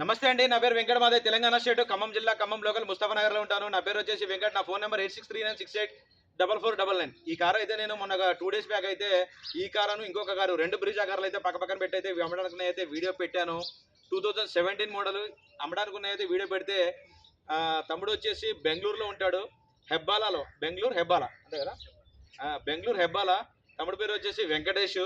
నమస్తే అండి నా పేరు వెంకట మాదే తెలంగాణ స్టేట్ ఖమ్మం జిల్లా ఖమ్మం లోకల్ ముస్తఫానగర్లో ఉంటాను. నా పేరు వచ్చేసి వెంకట నా phone number eight six three nine six eight double four double nine. ఈ కారు అయితే నేను మొన్న టూ డేస్ బ్యాక్ అయితే ఈ కారును ఇంకొక కారు రెండు బ్రిడ్జ్ కార్లు అయితే పక్క పక్కన పెట్టి అయితే అమ్మడానికి అయితే వీడియో పెట్టాను. టూ థౌజండ్ సెవెంటీన్ మోడల్ అమ్మడానికి అయితే వీడియో పెడితే తమ్ముడు వచ్చేసి బెంగళూరులో ఉంటాడు హెబ్బాలాలో. బెంగళూరు హెబ్బాలా. అంతే కదా? బెంగళూరు హెబ్బాలా. తమ్ముడు పేరు వచ్చేసి వెంకటేష్.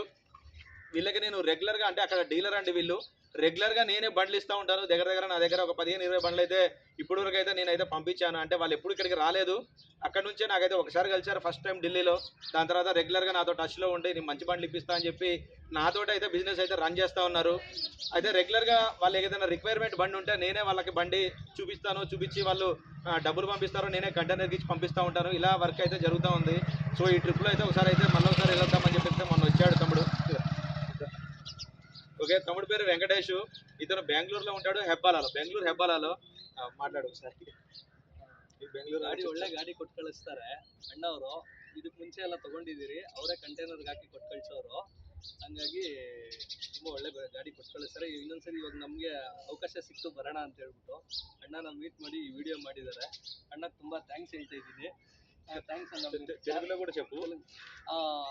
వీళ్ళకి నేను రెగ్యులర్గా అంటే అక్కడ డీలర్ అండి వీళ్ళు. రెగ్యులర్గా నేనే బండ్లు ఇస్తూ ఉంటాను. దగ్గర దగ్గర నా దగ్గర ఒక పదిహేను ఇరవై బండ్లు అయితే ఇప్పుడు వరకు అయితే నేనైతే పంపించాను. అంటే వాళ్ళు ఎప్పుడు ఇక్కడికి రాలేదు. అక్కడ నుంచే నాకైతే ఒకసారి కలిసారు ఫస్ట్ టైం ఢిల్లీలో. దాని తర్వాత రెగ్యులర్గా నాతో టచ్లో ఉండి నేను మంచి బండ్లు ఇప్పిస్తా అని చెప్పి నాతో అయితే బిజినెస్ అయితే రన్ చేస్తూ ఉన్నారు. అయితే రెగ్యులర్గా వాళ్ళు ఏదైనా రిక్వైర్మెంట్ బండి ఉంటే నేనే వాళ్ళకి బండి చూపిస్తాను. చూపించి వాళ్ళు డబ్బులు పంపిస్తారు నేనే కంటైనర్కి ఇచ్చి పంపిస్తూ ఉంటాను. ఇలా వర్క్ అయితే జరుగుతూ ఉంది. సో ఈ ట్రిప్లో అయితే ఒకసారి అయితే మళ్ళీ ఒకసారి వెళ్దామని చెప్పి మొన్న వచ్చాడు తమ్ముడు. ఓకే తమ్ముడు పేరు వెంకటేష్ ఇతను బెంగళూరులో ఉంటాడు హెబ్బాలలో బెంగళూరు హెబ్బాలలో ఆ, ಮಾತಾಡು ಸರ್ ಈ ಬೆಂಗಳೂರು ಗಾಡಿ ಒಳ್ಳೆ ಗಾಡಿ ಕೊಟ್ಟು ಕಳಿಸ್ತಾರೆ ಅಣ್ಣವರು ಇದಕ್ಕೆ ಮುಂಚೆ ಎಲ್ಲ ತಗೊಂಡಿದ್ದೀರಿ ಅವರೇ ಕಂಟೈನರ್ಗೆ ಹಾಕಿ ಕೊಟ್ಟು ಕಳ್ಸೋರು ಹಂಗಾಗಿ ತುಂಬ ಒಳ್ಳೆ ಬ- ಗಾಡಿ ಕೊಟ್ಟು ಕಳಿಸ್ತಾರೆ ಇನ್ನೊಂದ್ಸರಿ ಇವಾಗ ನಮಗೆ ಅವಕಾಶ ಸಿಕ್ತು ಬರೋಣ ಅಂತ ಹೇಳ್ಬಿಟ್ಟು ಅಣ್ಣನ ಮೀಟ್ ಮಾಡಿ ಈ ವಿಡಿಯೋ ಮಾಡಿದ್ದಾರೆ ಅಣ್ಣಗೆ ತುಂಬ ಥ್ಯಾಂಕ್ಸ್ ಹೇಳ್ತಾ ಇದ್ದೀನಿ థ్యాంక్స్ అన్న తె- తెలుగులో కూడా చెప్పు.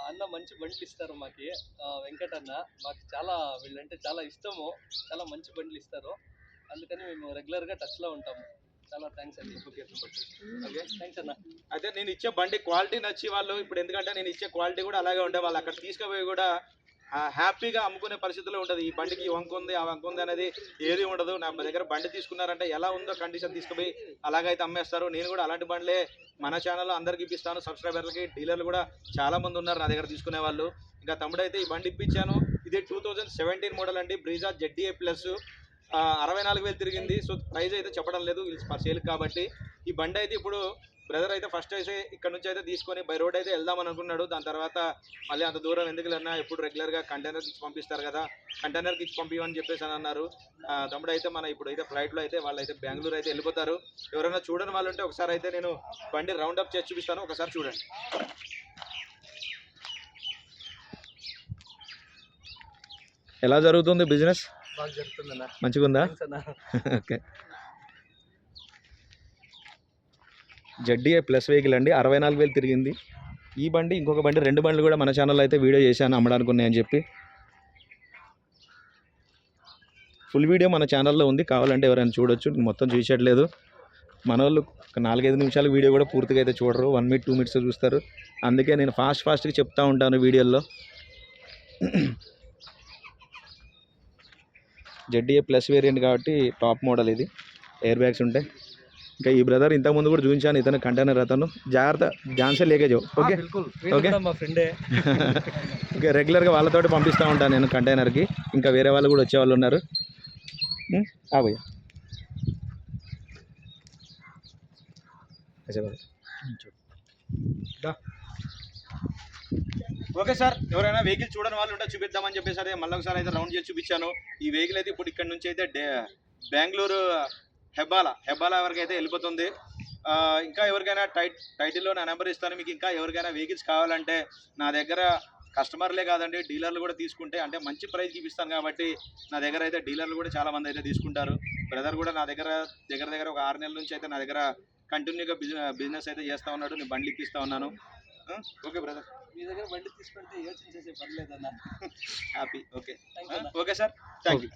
అన్న మంచి బండ్లు ఇస్తారు మాకి. ఆ, వెంకట్ అన్న మాకు చాలా వీళ్ళంటే చాలా ఇష్టము. చాలా మంచి బండ్లు ఇస్తారు. అందుకని మేము రెగ్యులర్గా టచ్లో ఉంటాము చాలా థ్యాంక్స్ అండి. Okay okay. థ్యాంక్స్ అన్న. అయితే నేను ఇచ్చే బండి క్వాలిటీ నచ్చి వాళ్ళు ఇప్పుడు ఎందుకంటే నేను ఇచ్చే క్వాలిటీ కూడా అలాగే ఉండే వాళ్ళు. అక్కడ తీసుకుపోయి కూడా హ్యాపీగా అమ్ముకునే పరిస్థితిలో ఉంటుంది ఈ బండికి వంక ఉంది ఆ వంక ఉంది అనేది ఏది ఉండదు. నా దగ్గర బండి తీసుకున్నారంటే ఎలా ఉందో కండిషన్ తీసుకుపోయి అలాగైతే అమ్మేస్తారు. నేను కూడా అలాంటి బండ్లే మన ఛానల్లో అందరికి ఇప్పిస్తాను. సబ్స్క్రైబర్లకి డీలర్లు కూడా చాలామంది ఉన్నారు నా దగ్గర తీసుకునే వాళ్ళు. ఇంకా తమ్ముడైతే ఈ బండి ఇప్పించాను. ఇది టూ థౌజండ్ సెవెంటీన్ మోడల్ అండి. బ్రీజా జెడ్డీఏ ప్లస్ అరవై నాలుగు వేలు తిరిగింది. సో ప్రైస్ అయితే చెప్పడం లేదు. సేల్ కాబట్టి. ఈ బండి అయితే ఇప్పుడు బ్రదర్ అయితే ఫస్ట్ అయితే ఇక్కడ నుంచి అయితే తీసుకొని బై రోడ్ అయితే వెళ్దామని అనుకున్నాడు. దాని తర్వాత మళ్ళీ అంత దూరం ఎందుకు లేనా ఎప్పుడు రెగ్యులర్గా కంటైనర్కి ఇచ్చి పంపిస్తారు కదా కంటైనర్కి ఇచ్చి పంపించమని చెప్పేసి అని అన్నారు. తమ్ముడు అయితే మన ఇప్పుడు అయితే ఫ్లైట్లో అయితే వాళ్ళు అయితే బెంగళూరు అయితే వెళ్ళిపోతారు. ఎవరైనా చూడని వాళ్ళు ఉంటే ఒకసారి అయితే నేను బండి రౌండ్ అప్ చేసి చూపిస్తాను. ఒకసారి చూడండి. ఎలా జరుగుతుంది బిజినెస్ మంచిగా ఉందా ఓకే జడ్డీఏ ప్లస్ వెహికల్ అండి. అరవై నాలుగు వేలు తిరిగింది. ఈ బండి ఇంకొక బండి రెండు బండ్లు కూడా మన ఛానల్లో అయితే వీడియో చేశాను అమ్మడానికి ఉన్నాయని చెప్పి. ఫుల్ వీడియో మన ఛానల్లో ఉంది. కావాలంటే ఎవరైనా చూడొచ్చు. మొత్తం చూసేయట్లేదు. మన వాళ్ళు ఒక నాలుగైదు నిమిషాల వీడియో కూడా పూర్తిగా అయితే చూడరు. వన్ మినిట్ టూ మినిట్స్ చూస్తారు. అందుకే నేను ఫాస్ట్ ఫాస్ట్గా చెప్తా ఉంటాను వీడియోల్లో. జెడ్డీఏ ప్లస్ వేరియంట్ కాబట్టి టాప్ మోడల్ ఇది. ఎయిర్ బ్యాగ్స్ ఉంటాయి. ఇంకా ఈ బ్రదర్ ఇంతకు ముందు కూడా చూపించాను ఇతను కంటైనర్ అతను. జాగ్రత్త ఝాన్సీ లేకేజ్. ఓకే? ఓకే? మా ఫ్రెండే. ఓకే రెగ్యులర్గా వాళ్ళతోటి పంపిస్తూ ఉంటాను నేను కంటైనర్కి. ఇంకా వేరే వాళ్ళు కూడా వచ్చేవాళ్ళు ఉన్నారు. ఆబోయ్ ఓకే సార్ ఎవరైనా వెహికల్ చూడని వాళ్ళు ఉంటే చూపిద్దామని చెప్పేసి మళ్ళీ ఒకసారి అయితే రౌండ్ చేసి చూపించాను. ఈ వెహికల్ అయితే ఇప్పుడు ఇక్కడ నుంచి అయితే బెంగళూరు హెబ్బాల హెబ్బాల వరకు అయితే వెళ్ళిపోతుంది ఇంకా ఎవరికైనా టైట్ టైటిల్లో నా నెంబర్ ఇస్తాను మీకు ఇంకా ఎవరికైనా వెహికల్స్ కావాలంటే నా దగ్గర కస్టమర్లే కాదండి డీలర్లు కూడా తీసుకుంటే అంటే మంచి ప్రైస్కి ఇప్పిస్తాను కాబట్టి నా దగ్గర అయితే డీలర్లు కూడా చాలా మంది అయితే తీసుకుంటారు. బ్రదర్ కూడా నా దగ్గర దగ్గర దగ్గర ఒక ఆరు నెలల నుంచి అయితే నా దగ్గర కంటిన్యూగా బిజినెస్ బిజినెస్ అయితే చేస్తూ ఉన్నాడు నేను బండ్లు ఇప్పిస్తా ఉన్నాను. Okay brother. మీ దగ్గర బండి తీసుకుంటే యోచన చేసే పర్లేదన్న happy okay okay sir thank you